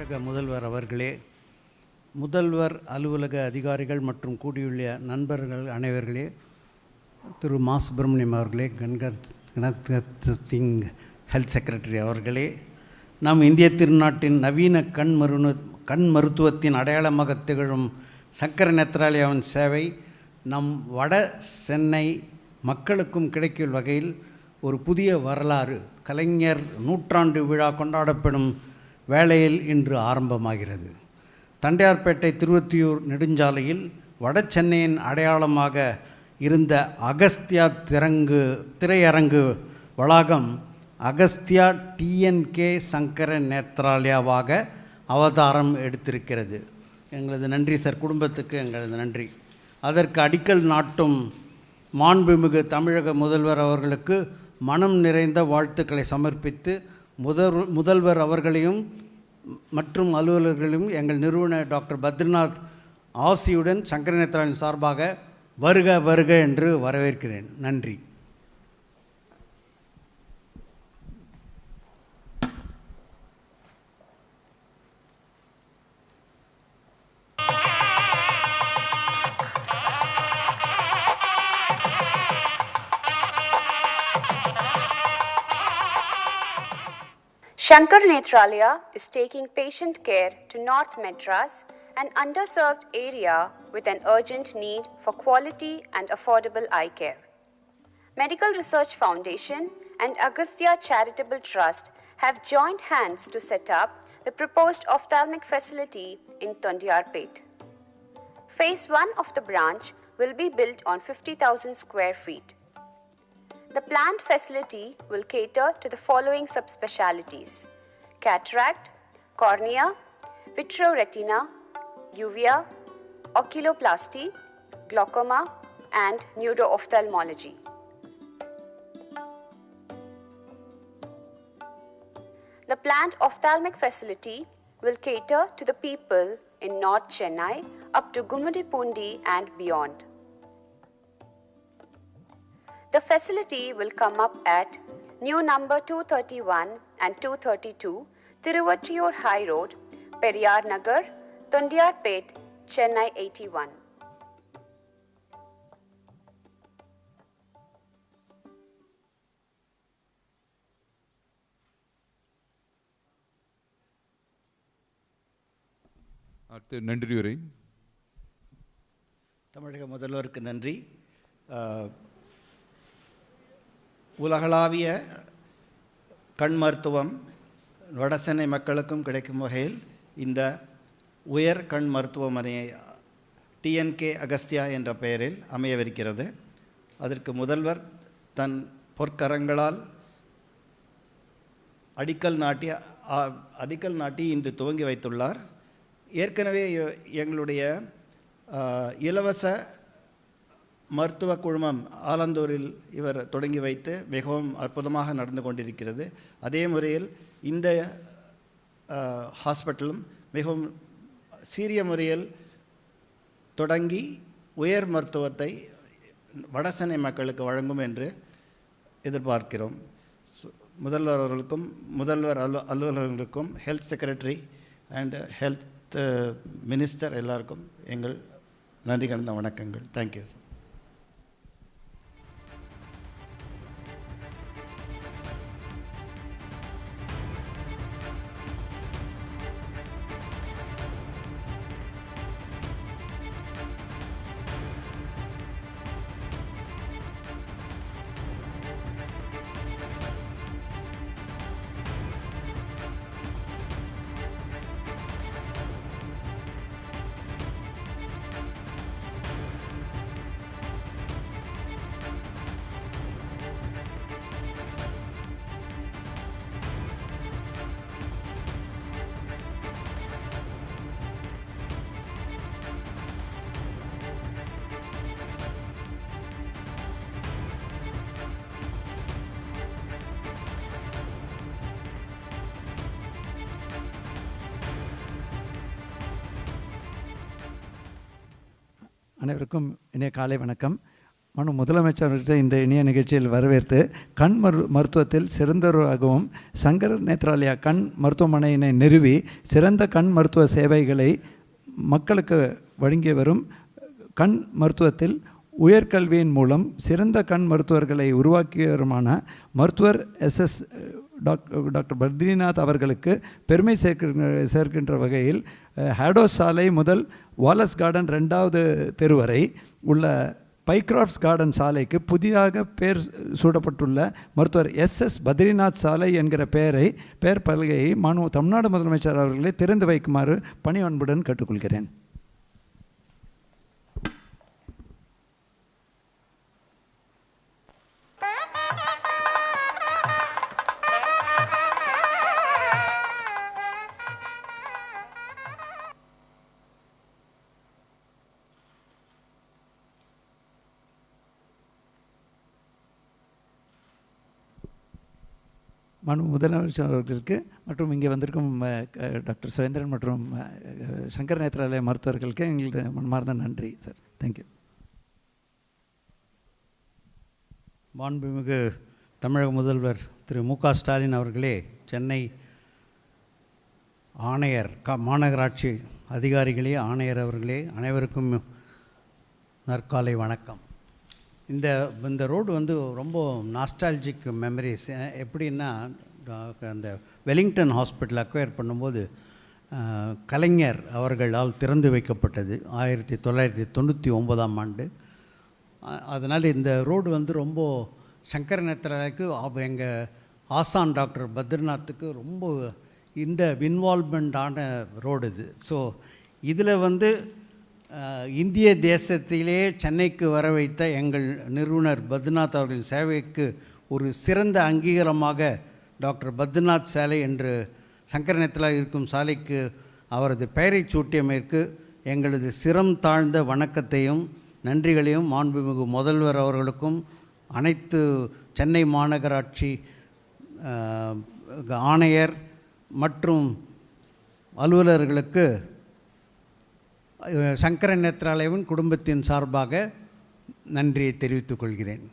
தமிழக முதல்வர் அவர்களே முதல்வர் அலுவலக அதிகாரிகள் மற்றும் கூடியுள்ள நண்பர்கள் அனைவர்களே திரு மா. சுப்பிரமணியம் அவர்களே கன்கத் சிங் ஹெல்த் செக்ரட்டரி அவர்களே நம் இந்திய திருநாட்டின் நவீன கண் மருணு கண் மருத்துவத்தின் அடையாளமாக திகழும் சக்கர நேத்ராலயாவின் சேவை நம் வட சென்னை மக்களுக்கும் கிடைக்கும் வகையில் ஒரு புதிய வரலாறு. கலைஞர் நூற்றாண்டு விழா கொண்டாடப்படும் வேலையில் இன்று ஆரம்பமாகிறது. தண்டையார்பேட்டை திருவத்தியூர் நெடுஞ்சாலையில் வட சென்னையின் அடையாளமாக இருந்த அகஸ்தியா திரங்கு திரையரங்கு வளாகம் அகஸ்தியா டிஎன்கே சங்கர நேத்ராலயாவாக அவதாரம் எடுத்திருக்கிறது. எங்களது நன்றி சார் குடும்பத்துக்கு எங்களது நன்றி. அதற்கு அடிக்கல் நாட்டும் மாண்புமிகு தமிழக முதல்வர் அவர்களுக்கு மனம் நிறைந்த வாழ்த்துக்களை சமர்ப்பித்து முதல் முதல்வர் அவர்களையும் மற்றும் அலுவலர்களையும் எங்கள் நிறுவனர் டாக்டர் பத்ரிநாத் ஆசியுடன் சங்கரநேத்ராவின் சார்பாக வருக வருக என்று வரவேற்கிறேன். நன்றி. Shankar Netralaya is taking patient care to North Madras, an underserved area with an urgent need for quality and affordable eye care. Medical Research Foundation and Agastya Charitable Trust have joined hands to set up the proposed ophthalmic facility in Tondiarpet. Phase 1 of the branch will be built on 50,000 square feet. The planned facility will cater to the following subspecialties cataract, cornea, vitreoretina, uvea, oculoplasty, glaucoma, and neuroophthalmology. The planned ophthalmic facility will cater to the people in North Chennai up to Gumudipundi and beyond. The facility will come up at new number 231 and 232 Tiruvattiur High Road, Periyar Nagar, Tondiarpet, Chennai 81. அடுத்து நன்றி உரை தமிழக முதல்வருக்கு நன்றி அஹ், உலகளாவிய கண் மருத்துவம் வடசென்னை மக்களுக்கும் கிடைக்கும் வகையில் இந்த உயர் கண் மருத்துவமனையை டிஎன்கே அகஸ்தியா என்ற பெயரில் அமையவிருக்கிறது. அதற்கு முதல்வர் தன் பொற்கரங்களால் அடிக்கல் நாட்டி அடிக்கல் நாட்டி இன்று துவங்கி வைத்துள்ளார். ஏற்கனவே எங்களுடைய இலவச மருத்துவ குழுமம் ஆலந்தூரில் இவர் தொடங்கி வைத்து மிகவும் அற்புதமாக நடந்து கொண்டிருக்கிறது. அதே முறையில் இந்த ஹாஸ்பிட்டலும் மிகவும் சீரிய முறையில் தொடங்கி உயர் மருத்துவத்தை வடசென்னை மக்களுக்கு வழங்கும் என்று எதிர்பார்க்கிறோம். முதல்வர் அவர்களுக்கும் முதல்வர் அலு அலுவலர்களுக்கும் health secretary and health minister எல்லாருக்கும் எங்கள் நன்றி கலந்த வணக்கங்கள். தேங்க்யூ சார் அனைவருக்கும் இனிய காலை வணக்கம். மனு முதலமைச்சர்கிட்ட இந்த இனிய நிகழ்ச்சியில் வரவேற்று கண் மரு மருத்துவத்தில் சிறந்தவராகவும் சங்கர் நேத்ராலயா கண் மருத்துவமனையினை நிறுவி சிறந்த கண் மருத்துவ சேவைகளை மக்களுக்கு வழங்கி வரும் கண் மருத்துவத்தில் உயர்கல்வியின் மூலம் சிறந்த கண் மருத்துவர்களை உருவாக்கியவருமான மருத்துவர் எஸ்எஸ் டாக்டர் பத்ரிநாத் uh, அவர்களுக்கு பெருமை சேர்க்கின்ற சேர்க்கின்ற வகையில் uh, ஹேடோஸ் சாலை முதல் வாலஸ் கார்டன் ரெண்டாவது தெரு வரை உள்ள பைக்ராஃப்ட்ஸ் கார்டன் சாலைக்கு புதிதாக பெயர் சூடப்பட்டுள்ள மருத்துவர் எஸ் எஸ் பத்ரிநாத் சாலை என்கிற பெயரை பெயர் பலகையை மாணவ தமிழ்நாடு முதலமைச்சர் அவர்களை திறந்து வைக்குமாறு பணி அன்புடன் கேட்டுக்கொள்கிறேன். மனு முதலமைச்சர் அவர்களுக்கு மற்றும் இங்கே வந்திருக்கும் டாக்டர் சுரேந்திரன் மற்றும் சங்கர் நேத்ராலய மருத்துவர்களுக்கு எங்களுக்கு மனமார்ந்த நன்றி சார். தேங்க்யூ மாண்புமிகு தமிழக முதல்வர் திரு மு க ஸ்டாலின் அவர்களே சென்னை ஆணையர் க மாநகராட்சி அதிகாரிகளே ஆணையர் அவர்களே அனைவருக்கும் நற்காலை வணக்கம். இந்த இந்த ரோடு வந்து ரொம்ப நாஸ்டாலஜிக் மெமரிஸ் எப்படின்னா அந்த வெலிங்டன் ஹாஸ்பிட்டல் அக்வயர் பண்ணும்போது கலைஞர் அவர்களால் திறந்து வைக்கப்பட்டது. ஆயிரத்தி தொள்ளாயிரத்தி தொண்ணூற்றி ஒன்பதாம் ஆண்டு. அதனால் இந்த ரோடு வந்து ரொம்ப சங்கர நேத்திராவுக்கு எங்கள் ஆசான் டாக்டர் பத்ரிநாத்துக்கு ரொம்ப இந்த இன்வால்மெண்டான ரோடு இது. ஸோ இதில் வந்து இந்திய தேசத்திலே சென்னைக்கு வர வைத்த எங்கள் நிறுவனர் பத்ரிநாத் அவர்களின் சேவைக்கு ஒரு சிறந்த அங்கீகாரமாக டாக்டர் பத்ரிநாத் சாலை என்று சங்கரநேத்தில் இருக்கும் சாலைக்கு அவரது பெயரைச் சூட்டியமைக்கு எங்களது சிரம் தாழ்ந்த வணக்கத்தையும் நன்றிகளையும் மாண்புமிகு முதல்வர் அவர்களுக்கும் அனைத்து சென்னை மாநகராட்சி ஆணையர் மற்றும் அலுவலர்களுக்கு சங்கர நேத்ராலயவன் குடும்பத்தின் சார்பாக நன்றியை தெரிவித்துக் கொள்கிறேன்.